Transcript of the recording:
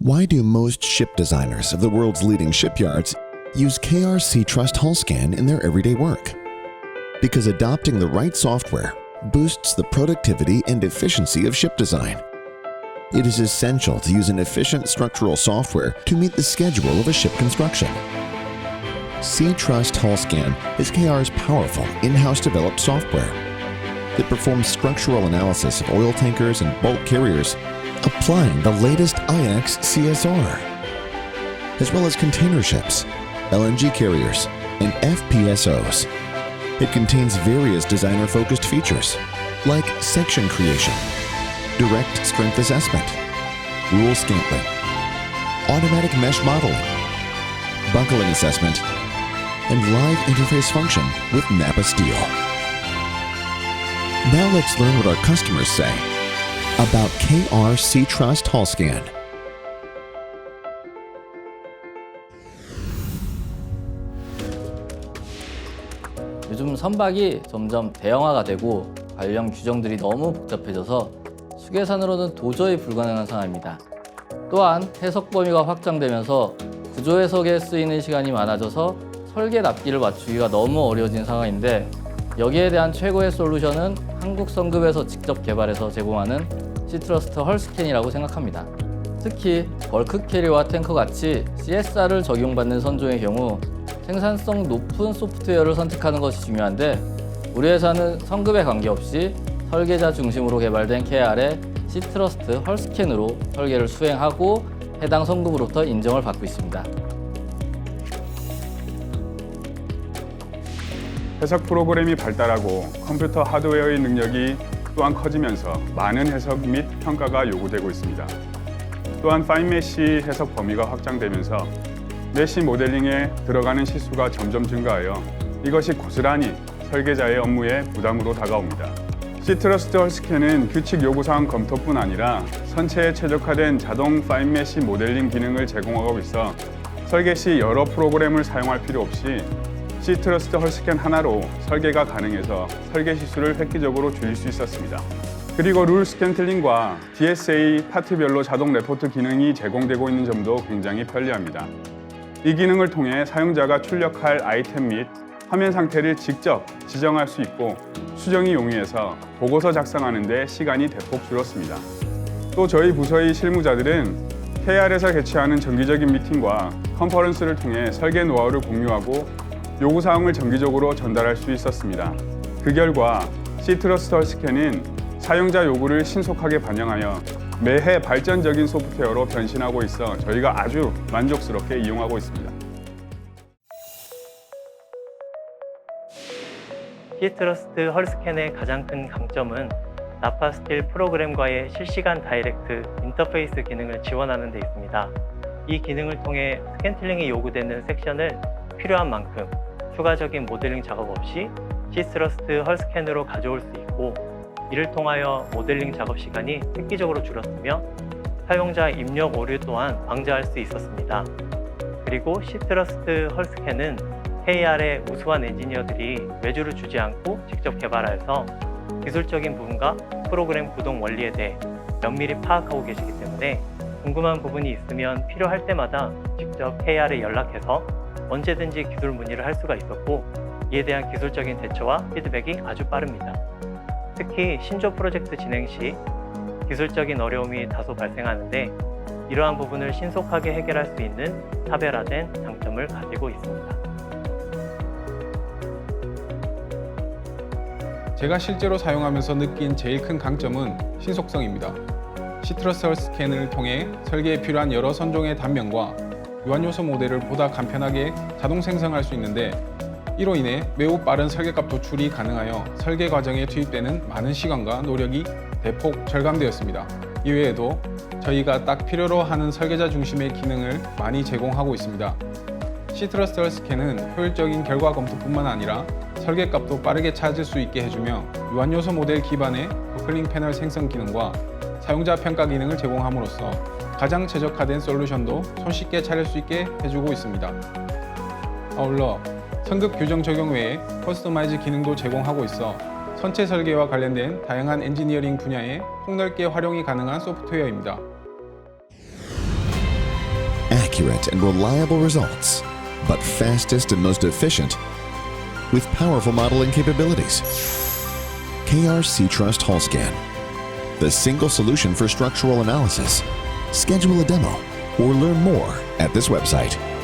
Why do most ship designers of the world's leading shipyards use KRC Trust Hull Scan in their everyday work? Because adopting the right software boosts the productivity and efficiency of ship design. It is essential to use an efficient structural software to meet the schedule of a ship construction. C Trust Hull Scan is KR's powerful in-house developed software that performs structural analysis of oil tankers and bulk carriers, applying the latest IX CSR, as well as container ships, LNG carriers, and FPSOs. It contains various designer-focused features, like section creation, direct strength assessment, rule scantling, automatic mesh modeling, buckling assessment, and live interface function with Napa Steel. Now let's learn what our customers say about KRC Trust Hull Scan. 요즘 선박이 점점 대형화가 되고 관련 규정들이 너무 복잡해져서 수계산으로는 도저히 불가능한 상황입니다. 또한 해석 범위가 확장되면서 구조 해석에 쓰이는 시간이 많아져서 설계 납기를 맞추기가 너무 어려워진 상황인데 여기에 대한 최고의 솔루션은 한국 성급에서 직접 개발해서 제공하는 시트러스트 헐스캔이라고 생각합니다. 특히 벌크 캐리와 탱커 같이 CSR을 적용받는 선종의 경우 생산성 높은 소프트웨어를 선택하는 것이 중요한데 우리 회사는 성급에 관계없이 설계자 중심으로 개발된 KR의 시트러스트 헐스캔으로 설계를 수행하고 해당 성급으로부터 인정을 받고 있습니다. 해석 프로그램이 발달하고 컴퓨터 하드웨어의 능력이 또한 커지면서 많은 해석 및 평가가 요구되고 있습니다. 또한 파인 메시 해석 범위가 확장되면서 메시 모델링에 들어가는 시수가 점점 증가하여 이것이 고스란히 설계자의 업무에 부담으로 다가옵니다. 시트러스트 헐스캔은 규칙 요구사항 검토뿐 아니라 선체에 최적화된 자동 파인 메시 모델링 기능을 제공하고 있어 설계 시 여러 프로그램을 사용할 필요 없이 시트러스트 헐스캔 하나로 설계가 가능해서 설계 시수를 획기적으로 줄일 수 있었습니다. 그리고 룰 스캔틀링과 DSA 파트별로 자동 레포트 기능이 제공되고 있는 점도 굉장히 편리합니다. 이 기능을 통해 사용자가 출력할 아이템 및 화면 상태를 직접 지정할 수 있고 수정이 용이해서 보고서 작성하는 데 시간이 대폭 줄었습니다. 또 저희 부서의 실무자들은 KR에서 개최하는 정기적인 미팅과 컨퍼런스를 통해 설계 노하우를 공유하고 요구사항을 정기적으로 전달할 수 있었습니다. 그 결과 시트러스 헐스캔은 사용자 요구를 신속하게 반영하여 매해 발전적인 소프트웨어로 변신하고 있어 저희가 아주 만족스럽게 이용하고 있습니다. 히트러스트 헐스캔의 가장 큰 강점은 나파 스틸 프로그램과의 실시간 다이렉트 인터페이스 기능을 지원하는 데 있습니다. 이 기능을 통해 스캔틀링이 요구되는 섹션을 필요한 만큼 추가적인 모델링 작업 없이 시스러스트 헐스캔으로 가져올 수 있고 이를 통하여 모델링 작업 시간이 획기적으로 줄었으며 사용자 입력 오류 또한 방지할 수 있었습니다. 그리고 시트러스트 헐스캔은 KR의 우수한 엔지니어들이 외주를 주지 않고 직접 개발하여서 기술적인 부분과 프로그램 구동 원리에 대해 면밀히 파악하고 계시기 때문에 궁금한 부분이 있으면 필요할 때마다 직접 KR에 연락해서 언제든지 기술 문의를 할 수가 있었고 이에 대한 기술적인 대처와 피드백이 아주 빠릅니다. 특히 신조 프로젝트 진행 시 기술적인 어려움이 다소 발생하는데 이러한 부분을 신속하게 해결할 수 있는 차별화된 장점을 가지고 있습니다. 제가 실제로 사용하면서 느낀 제일 큰 강점은 신속성입니다. 시트러스 스캔을 통해 설계에 필요한 여러 선종의 단면과 유한 요소 모델을 보다 간편하게 자동 생성할 수 있는데 이로 인해 매우 빠른 설계값 도출이 가능하여 설계 과정에 투입되는 많은 시간과 노력이 대폭 절감되었습니다. 이외에도 저희가 딱 필요로 하는 설계자 중심의 기능을 많이 제공하고 있습니다. 시트러스 스캔은 효율적인 결과 검토뿐만 아니라 설계값도 빠르게 찾을 수 있게 해주며 유한 요소 모델 기반의 버클링 패널 생성 기능과 사용자 평가 기능을 제공함으로써 가장 최적화된 솔루션도 손쉽게 찾을 수 있게 해주고 있습니다. 아울러 성급 규정 적용 외에 커스터마이즈 기능도 제공하고 있어 선체 설계와 관련된 다양한 엔지니어링 분야에 폭넓게 활용이 가능한 소프트웨어입니다. accurate and reliable results, but fastest and most efficient with powerful modeling capabilities. KRC Trust Hull Scan, the single solution for structural analysis. Schedule a demo or learn more at this website.